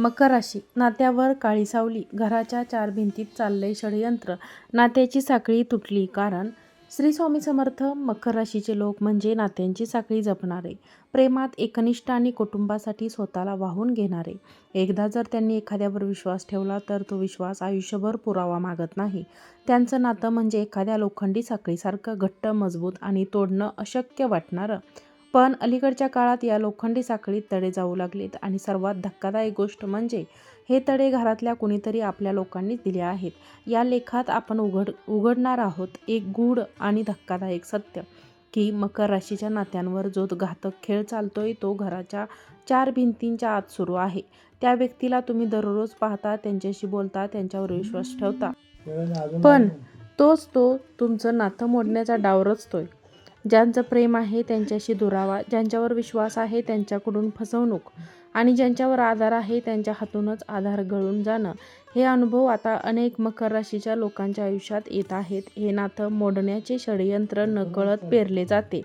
मकर राशी नात्यावर काळी सावली. घराच्या चार भिंतीत चाललंय षडयंत्र. नात्याची साखळी तुटली कारण श्री स्वामी समर्थ मकर राशीचे लोक म्हणजे नात्यांची साखळी जपणारे. प्रेमात एकनिष्ठ आणि कुटुंबासाठी स्वतःला वाहून घेणारे. एकदा जर त्यांनी एखाद्यावर विश्वास ठेवला तर तो विश्वास आयुष्यभर पुरावा मागत नाही. त्यांचं नातं म्हणजे एखाद्या लोखंडी साखळीसारखं घट्ट मजबूत आणि तोडणं अशक्य वाटणारं. पण अलीकडच्या काळात या लोखंडी साखळीत तडे जाऊ लागलेत आणि सर्वात धक्कादायक गोष्ट म्हणजे हे तडे घरातल्या कुणीतरी आपल्या लोकांनीच दिले आहेत. या लेखात आपण उघड उघडणार आहोत एक गूढ आणि धक्कादायक सत्य की मकर राशीच्या नात्यांवर जो घातक खेळ चालतोय तो घराच्या चार भिंतींच्या आत सुरू आहे. त्या व्यक्तीला तुम्ही दररोज पाहता त्यांच्याशी बोलता त्यांच्यावर विश्वास ठेवता. पण तोच तो तुमचं नातं मोडण्याचा डाव रचतोय. ज्यांचं प्रेम आहे त्यांच्याशी दुरावा ज्यांच्यावर विश्वास आहे त्यांच्याकडून फसवणूक आणि ज्यांच्यावर आधार आहे त्यांच्या हातूनच आधार गळून जाणं. हे अनुभव आता अनेक मकर राशीच्या लोकांच्या आयुष्यात येत आहेत. हे नातं मोडण्याचे षडयंत्र नकळत पेरले जाते.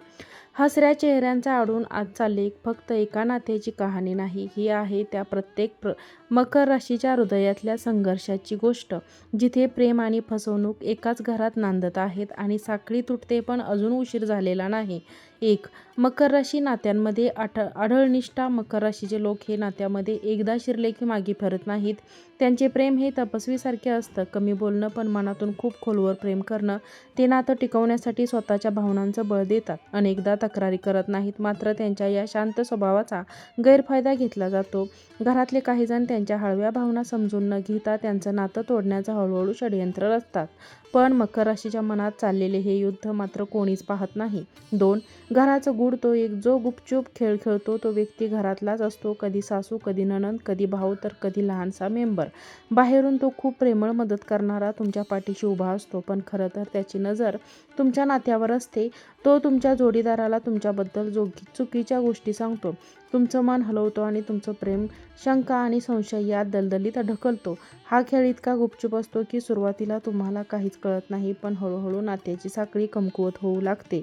हसऱ्या चेहऱ्यांचा आडून आज लेख फक्त एका नात्याची कहाणी नाही ही आहे त्या प्रत्येक प्र मकर राशीच्या हृदयातल्या संघर्षाची गोष्ट जिथे प्रेम आणि फसवणूक एकाच घरात नांदत आहेत आणि साखळी तुटते पण अजून उशीर झालेला नाही. एक. मकर राशी नात्यांमध्ये आठ आढळनिष्ठा मकर राशीचे लोक हे नात्यामध्ये एकदा शिरले की मागे फिरत नाहीत. त्यांचे प्रेम हे तपस्वीसारखे असतं. कमी बोलणं पण मनातून खूप खोलवर प्रेम करणं ते नातं टिकवण्यासाठी स्वतःच्या भावनांचं बळ देतात. अनेकदा तक्रारी करत नाहीत मात्र त्यांच्या या शांत स्वभावाचा गैरफायदा घेतला जातो. घरातले काही जण त्यांच्या हळव्या भावना समजून न घेता त्यांचं नातं तोडण्याचं हळूहळू षडयंत्र रचतात. पण मकर राशीच्या मनात चाललेले हे युद्ध मात्र कोणीच पाहत नाही. दोन. घराचं गुड तो एक जो गुपचूप खेळ खेळतो तो व्यक्ती घरातलाच असतो. कधी सासू कधी नणंद कधी भाऊ तर कधी लहानसा मेंबर. बाहेरून तो खूप प्रेमळ मदत करणारा तुमच्या पाठीशी उभा असतो. पण खरं तर त्याची नजर तुमच्या नात्यावर असते. तो तुमच्या जोडीदाराला तुमच्याबद्दल जो चुकीच्या गोष्टी सांगतो. तुमचं मन हलवतो आणि तुमचं प्रेम शंका आणि संशय यात दलदलीत ढकलतो. हा खेळ इतका गुपचूप असतो की सुरुवातीला तुम्हाला काहीच कळत नाही पण हळूहळू नात्याची साखळी कमकुवत होऊ लागते.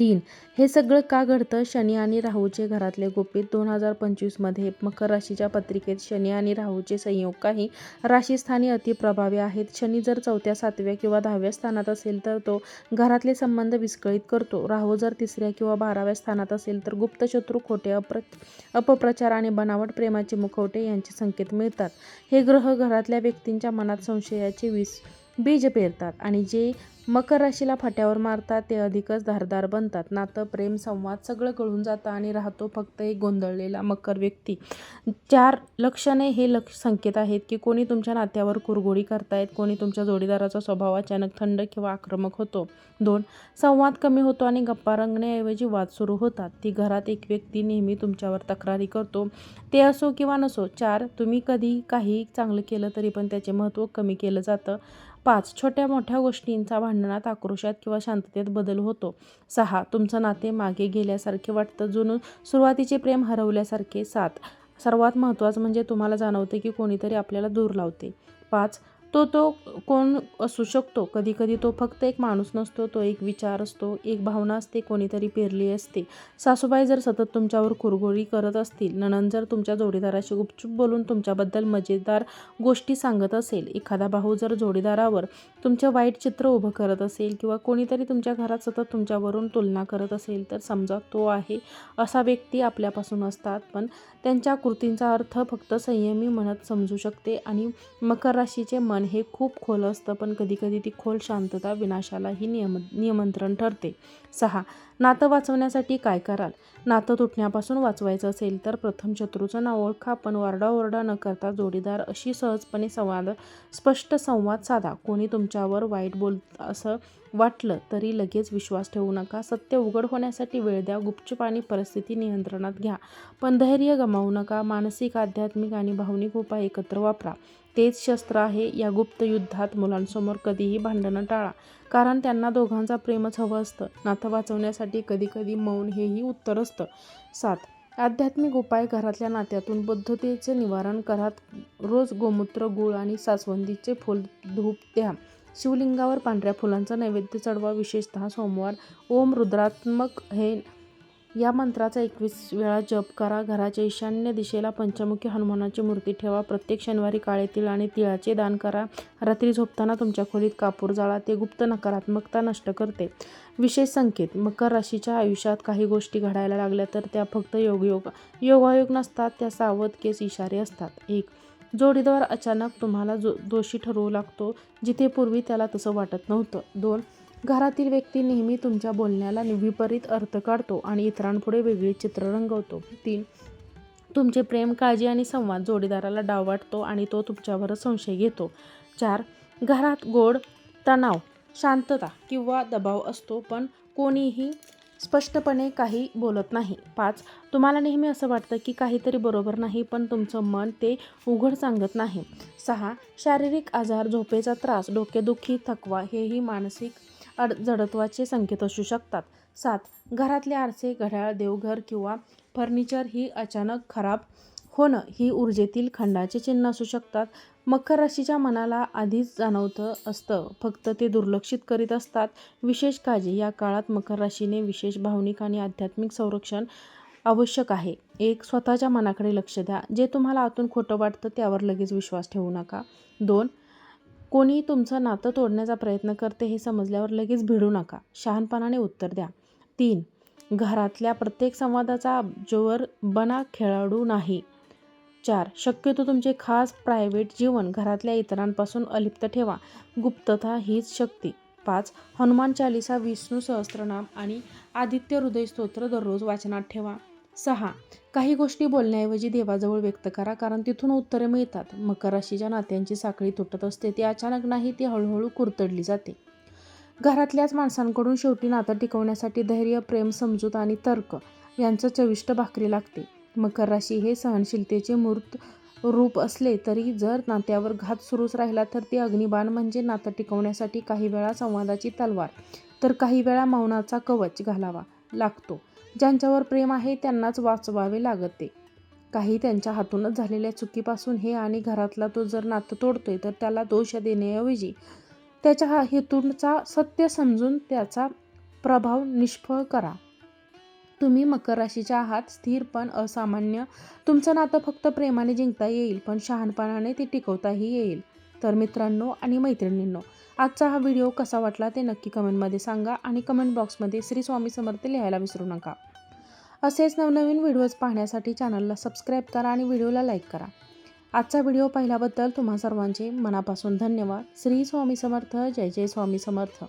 तीन हे सगळं का घडतं? शनी आणि राहूचे घरातले गुपित दोन हजार पंचवीसमध्ये मकर राशीच्या पत्रिकेत शनी आणि राहूचे संयोग काही राशीस्थानी अतिप्रभावी आहेत. शनी जर चौथ्या सातव्या किंवा दहाव्या स्थानात असेल तर तो घरातले संबंध विस्कळीत करतो. राहू जर तिसऱ्या किंवा बाराव्या स्थानात असेल तर गुप्त शत्रू खोटे अप्र अपप्रचार आणि बनावट प्रेमाचे मुखवटे यांचे संकेत मिळतात. हे ग्रह घरातल्या व्यक्तींच्या मनात संशयाचे विस बीज पेरतात आणि जे मकर राशीला फाट्यावर मारतात ते अधिकच धारदार बनतात. नातं प्रेम संवाद सगळं कळून जातं आणि राहतो फक्त एक गोंधळलेला मकर व्यक्ती. चार लक्षणे हे लक्ष संकेत आहेत की कोणी तुमच्या नात्यावर कुरघोडी करतायत कोणी तुमच्या जोडीदाराचा स्वभाव अचानक थंड किंवा आक्रमक होतो. दोन संवाद कमी होतो आणि गप्पा रंगण्याऐवजी वाद सुरू होतात. ती घरात एक व्यक्ती नेहमी तुमच्यावर तक्रारी करतो. ते असो किंवा नसो चार तुम्ही कधी काही चांगलं केलं तरी पण त्याचे महत्त्व कमी केलं जातं. पाच छोट्या मोठ्या गोष्टींचा भांडणात आक्रोशात किंवा शांततेत बदल होतो. सहा तुमचं नाते मागे गेल्यासारखे वाटतं. जुनं सुरुवातीचे प्रेम हरवल्यासारखे. सात सर्वात महत्त्वाचं म्हणजे तुम्हाला जाणवते की कोणीतरी आपल्याला दूर लावते. पाच तो तो कोण असू शकतो. कधी कधी तो फक्त एक माणूस नसतो तो एक विचार असतो एक भावना असते कोणीतरी पेरली असते. सासूबाई जर सतत तुमच्यावर कुरघोडी करत असतील नणंद जर तुमच्या जोडीदाराशी गुपचूप बोलून तुमच्याबद्दल मजेदार गोष्टी सांगत असेल एखादा भाऊ जर जोडीदारावर तुमचं वाईट चित्र उभं करत असेल किंवा कोणीतरी तुमच्या घरात सतत तुमच्यावरून तुलना करत असेल तर समजा तो आहे असा व्यक्ती आपल्यापासून असतात. पण त्यांच्या कृतींचा अर्थ फक्त संयमी म्हणत समजू शकते आणि मकर राशीचे मन हे खूप खोल असतं पण कधीकधी ती खोल शांतता विनाशालाही नियम नियमंत्रण ठरते. सहा नातं वाचवण्यासाठी काय कराल? नातं तुटण्यापासून वाचवायचं असेल तर प्रथम शत्रूचं नाव ओळखा पण वारडाओरडा न करता जोडीदार अशी सहजपणे संवाद स्पष्ट संवाद साधा. कोणी तुमच्यावर वाईट बोल असं वाटलं तरी लगेच विश्वास ठेवू नका. सत्य उघड होण्यासाठी वेळ द्या. गुपचूप आणि परिस्थिती नियंत्रणात घ्या. पण धैर्य गमावू नका. मानसिक आध्यात्मिक आणि भावनिक उपाय एकत्र वापरा. तेच शस्त्र आहे या गुप्त युद्धात मुलांसमोर कधीही भांडणं टाळा. कारण त्यांना दोघांचा प्रेमच हवं असतं. नातं वाचवण्यासाठी कधीकधी मौन हेही उत्तर असतं. सात. आध्यात्मिक उपाय घरातल्या नात्यातून बद्धतेचे निवारण घरात रोज गोमूत्र गुळ आणि सासवंदीचे फूल धूप द्या. शिवलिंगावर पांढऱ्या फुलांचा नैवेद्य चढवा. विशेषतः सोमवार. ओम रुद्रात्मक हे या मंत्राचा एकवीस वेळा जप करा. घराच्या ईशान्य दिशेला पंचमुखी हनुमानाची मूर्ती ठेवा. प्रत्येक शनिवारी काळे तिळ आणि तिळाचे दान करा. रात्री झोपताना तुमच्या खोलीत कापूर जाळा. ते गुप्त नकारात्मकता नष्ट करते. विशेष संकेत मकर राशीच्या आयुष्यात काही गोष्टी घडायला लागल्या तर त्या फक्त योगयोग योगायोग नसतात त्या सावध केस इशारे असतात. एक जोडीदार अचानक तुम्हाला जो दोषी ठरवू लागतो. जिथे पूर्वी त्याला तसं वाटत नव्हतं. दोन घरातील व्यक्ती नेहमी तुमच्या बोलण्याला विपरीत अर्थ काढतो आणि इतरांपुढे वेगळी चित्र रंगवतो. तीन तुमचे प्रेम काळजी आणि संवाद जोडीदाराला डाव वाटतो आणि तो तुमच्यावरच संशय घेतो. चार घरात गोड तणाव शांतता किंवा दबाव असतो पण कोणीही स्पष्टपणे काही बोलत नाही. पाच तुम्हाला नेहमी असं वाटतं की काहीतरी बरोबर नाही पण तुमचं मन ते उघड सांगत नाही. सहा शारीरिक आजार झोपेचा त्रास डोकेदुखी थकवा हेही मानसिक अड जडत्वाचे संकेत असू शकतात. सात घरातले आरसे घड्याळ देवघर किंवा फर्निचर ही अचानक खराब होणं ही ऊर्जेतील खंडाचे चिन्ह असू शकतात. मकर राशीच्या मनाला आधीच जाणवतं असतं. फक्त ते दुर्लक्षित करीत असतात. विशेष काळजी या काळात मकर राशीने विशेष भावनिक आणि आध्यात्मिक संरक्षण आवश्यक आहे. एक स्वतःच्या मनाकडे लक्ष द्या. जे तुम्हाला आतून खोटं वाटतं त्यावर लगेच विश्वास ठेवू नका. दोन कोणी तुमचं नातं तोडण्याचा प्रयत्न करते हे समजल्यावर लगेच भिडू नका. शहाणपणाने उत्तर द्या. तीन घरातल्या प्रत्येक संवादाचा जोवर बना खेळाडू नाही. चार शक्यतो तुमचे खास प्रायव्हेट जीवन घरातल्या इतरांपासून अलिप्त ठेवा. गुप्तता हीच शक्ती. पाच हनुमान चालिसा विष्णू सहस्त्रनाम आणि आदित्य हृदय स्तोत्र दररोज वाचनात ठेवा. सहा. काही गोष्टी बोलण्याऐवजी देवाजवळ व्यक्त करा कारण तिथून उत्तरे मिळतात. मकर राशीच्या नात्यांची साखळी तुटत असते ती अचानक नाही ती हळूहळू कुरतडली जाते. घरातल्याच माणसांकडून शेवटी नातं टिकवण्यासाठी धैर्य प्रेम समजूत आणि तर्क यांचं चविष्ट भाकरी लागते. मकर राशी हे सहनशीलतेचे मूर्त रूप असले तरी जर नात्यावर घात सुरूच राहिला तर ते अग्निबाण म्हणजे नातं टिकवण्यासाठी काही वेळा संवादाची तलवार तर काही वेळा मौनाचा कवच घालावा. लागतो. ज्यांच्यावर प्रेम आहे त्यांनाच वाचवावे लागते. काही त्यांच्या हातूनच झालेल्या चुकीपासून हे आणि घरातला तो जर नातं तोडतोय तर त्याला दोष देण्याऐवजी त्याच्या हा हेतूंचा सत्य समजून त्याचा प्रभाव निष्फळ करा. तुम्ही मकर राशीच्या आहात स्थिर पण असामान्य. तुमचं नातं फक्त प्रेमाने जिंकता येईल पण शहाणपणाने ते टिकवताही येईल. तर मित्रांनो आणि मैत्रिणींनो आजचा हा व्हिडिओ कसा वाटला ते नक्की कमेंटमध्ये सांगा आणि कमेंट बॉक्समध्ये श्री स्वामी समर्थ लिहायला विसरू नका. असेच नवनवीन व्हिडिओज पाहण्यासाठी चॅनलला सबस्क्राईब करा आणि व्हिडिओला लाईक करा. आजचा व्हिडिओ पाहिल्याबद्दल तुम्हा सर्वांचे मनापासून धन्यवाद. श्री स्वामी समर्थ. जय जय स्वामी समर्थ.